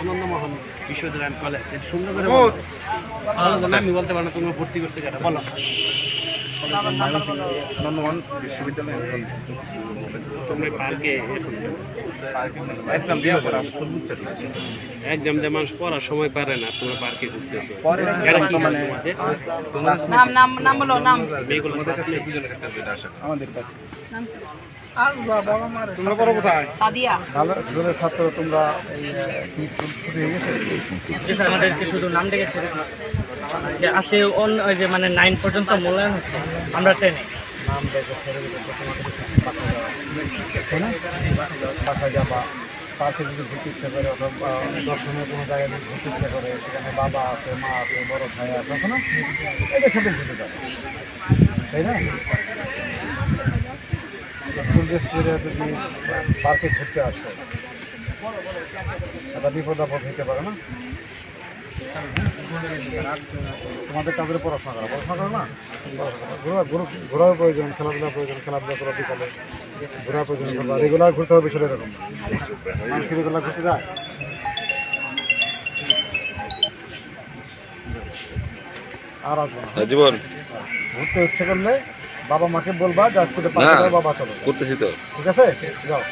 আনন্দমোহন বিশ্ববিদ্যালয় কলেজ সুন্দর করে আমি বলতে পারো না তুমি ভর্তি করতে যারা বলো। নন্দন বিশ্ববিদ্যালয় তুমি পার্কে এক্সাম দিয়ে পড়া মানুষ পড়ার সময় পারে না তোমরা পার্কে ঘুরতেছো। পরে এরা কি মানে তোমাদের? নাম নাম নাম বলো নাম। আমাদের কাছে। তোমরা পড়ো কোথায়? সাদিয়া। ভালো স্কুলের ছাত্র তোমরা স্কুল ছুটি হয়ে গেছে? আমাদেরকে শুধু নাম ডেকেছে। আজকে অন্য ওই যে মানে নাইন পর্যন্ত মূল্যায়ন হচ্ছে। আমরা টেনে নাম দেখে ছেড়ে পার্কে যদি ঘুরতে ইচ্ছে করে অথবা দর্শনের কোনো জায়গায় ঘুরতে করে, সেখানে বাবা আছে, মা আছে, বড় ভাই আছে আছে না? এদের সাথে ঘুরতে যাবে তাই না? যদি পার্কে ঘুরতে আসো বিপদ আপদ হইতে পারে না? তোমাদের তাদের পড়াশোনা করা। পড়াশোনা করো না? ঘোরা ঘোরা- ঘোরার প্রয়োজন খেলাধুলার প্রয়োজন খেলাধুলা করা বিকালে। ঘোরার প্রয়োজন রেগুলার ঘুরতে হবে সেটা এরকম মানুষ রেগুলার ঘুরতে যায়? আর আসব জীবন ঘুরতে ইচ্ছে করলে বাবা মাকে বলবা যে আজকে বাবা চলো করতেছি তো। ঠিক আছে? যাও।